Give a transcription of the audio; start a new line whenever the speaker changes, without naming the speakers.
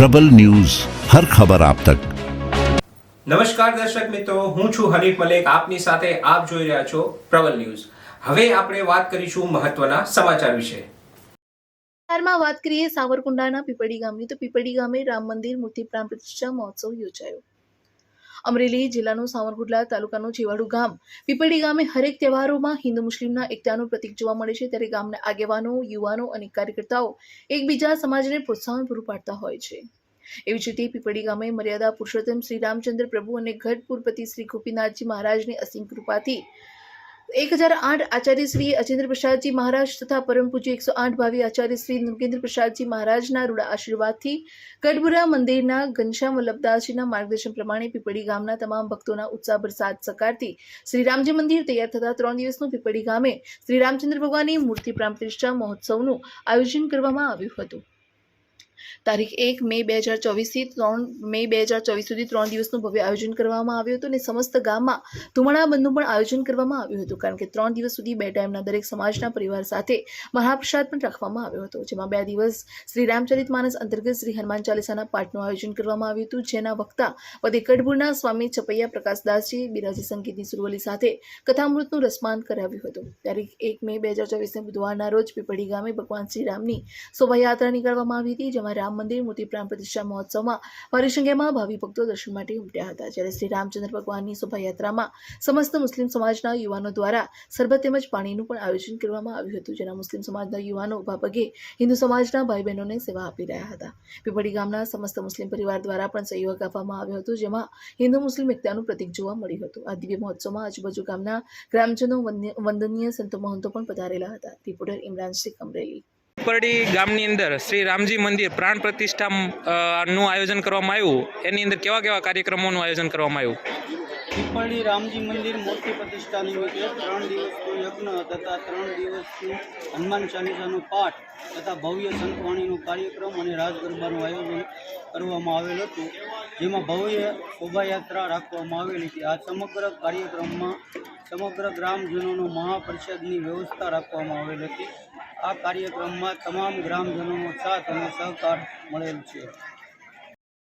પ્રબલ news હર ખબર આપ તક.
નમસ્કાર દર્શક મિત્રો હું છું હરીફ મલેક આપની સાથે આપ જોઈ રહ્યા છો પ્રબલ ન્યૂઝ. હવે આપણે વાત કરીશું મહત્વના સમાચાર વિશે.
શહેરમાં વાત કરીએ સાવરકુંડાના પીપળી ગામની તો પીપળી ગામે રામ મંદિર મૂર્તિ પ્રાણ પ્રતિષ્ઠા મહોત્સવ યોજાયો. અમરેલી જિલ્લાનું સાવરકુંડલા તાલુકાનું ચેવાડુ ગામ. પીપળી ગામે હરેક તહેવારોમાં હિન્દુ મુસ્લિમના એકતાનું પ્રતીક જોવા મળે છે ત્યારે ગામના આગેવાનો, યુવાનો અને કાર્યકર્તાઓ એકબીજા સમાજને પ્રોત્સાહન પૂરું પાડતા હોય છે. એવી જ રીતે પીપળી ગામે મર્યાદા પુરુષોત્તમ શ્રી રામચંદ્ર પ્રભુ અને ગઢપુરપતિ શ્રી ગોપીનાથજી મહારાજની અસીમ કૃપાથી એક હજાર આઠ આચાર્ય શ્રી અચેન્દ્ર પ્રસાદજી મહારાજ તથા પરમ પૂજ્ય એકસો આઠ ભાવી આચાર્ય શ્રી નૃગેન્દ્ર પ્રસાદજી મહારાજના રૂડા આશીર્વાદથી ગઢબુરા મંદિરના ઘનશ્યામ વલ્લભદાસજીના માર્ગદર્શન પ્રમાણે પીપળી ગામના તમામ ભક્તોના ઉત્સાહભર સાથ સકારથી શ્રી રામજી મંદિર તૈયાર થતા ત્રણ દિવસનું પીપળી ગામે શ્રી રામચંદ્ર ભગવાનની મૂર્તિ પ્રામ પ્રતિષ્ઠા મહોત્સવનું આયોજન કરવામાં આવ્યું હતું. તારીખ એક મે બે હજાર ચોવીસથી ત્રણ, મે બે હજાર ચોવીસ સુધી ત્રણ દિવસનું ભવ્ય આયોજન કરવામાં આવ્યું હતું અને સમસ્ત ગામમાં ધુમાડા બંધનું પણ આયોજન કરવામાં આવ્યું હતું. કારણ કે ત્રણ દિવસ સુધી બે ટાઈમના દરેક સમાજના પરિવાર સાથે મહાપ્રસાદ પણ રાખવામાં આવ્યો હતો, જેમાં બે દિવસ શ્રી રામચરિત માનસ અંતર્ગત શ્રી હનુમાન ચાલીસાના પાઠનું આયોજન કરવામાં આવ્યું હતું. જેના વક્તા વદે કડબુરના સ્વામી છપૈયા પ્રકાશદાસજી, બિરાજી સંગીતની સુરવલી સાથે કથામૃતનું રસમાન કરાવ્યું હતું. તારીખ એક મે બે હજાર ચોવીસને બુધવારના રોજ પીપળી ગામે ભગવાન શ્રી રામની શોભાયાત્રા નીકળવામાં આવી હતી, જેમાં રામ મંદિર, મૂર્તિ પ્રાણ પ્રતિષ્ઠા મહોત્સવમાં ભારી સંખ્યામાં ભાવિ ભક્તો દર્શન માટે ઉમટ્યા હતા. જ્યારે શ્રી રામચંદ્ર ભગવાનની શોભાયાત્રામાં સમસ્ત મુસ્લિમ સમાજના યુવાનો દ્વારા સરબત તેમજ પાણીનું પણ આયોજન કરવામાં આવ્યું હતું. જેના મુસ્લિમ સમાજના યુવાનો ઊભા પગે હિન્દુ સમાજના ભાઈ બહેનોને સેવા આપી રહ્યા હતા. પીપળી ગામના સમસ્ત મુસ્લિમ પરિવાર દ્વારા પણ સહયોગ આપવામાં આવ્યો હતો, જેમાં હિન્દુ મુસ્લિમ એકતાનું પ્રતીક જોવા મળ્યું હતું. આ દિવ્ય મહોત્સવમાં આજુબાજુ ગામના ગ્રામજનો વંદનીય સંતો મહંતો પણ પધારેલા હતા. રિપોર્ટર ઇમરાન શેખ અમરેલી
પીપળી ગામની અંદર શ્રી રામજી મંદિર પ્રાણ પ્રતિષ્ઠા નું આયોજન કરવામાં આવ્યું. એની અંદર કેવા કેવા કાર્યક્રમોનું આયોજન કરવામાં આવ્યું?
પીપળી રામજી મંદિર મૂર્તિ પ્રતિષ્ઠા નિમિત્તે ત્રણ દિવસનો યજ્ઞ તથા ત્રણ દિવસનું હનુમાન ચાલીસાનો પાઠ તથા ભવ્ય સંતવાણીનો કાર્યક્રમ અને રાજગરબાનું આયોજન કરવામાં આવેલ હતું. જેમાં ભવ્ય શોભાયાત્રા રાખવામાં આવેલી હતી. આ સમગ્ર કાર્યક્રમમાં સમગ્ર ગ્રામજનોનો મહાપરિષદની વ્યવસ્થા રાખવામાં આવેલ હતી. આ કાર્યક્રમમાં તમામ ગ્રામજનોનો સાથ અને સહકાર મળેલ છે.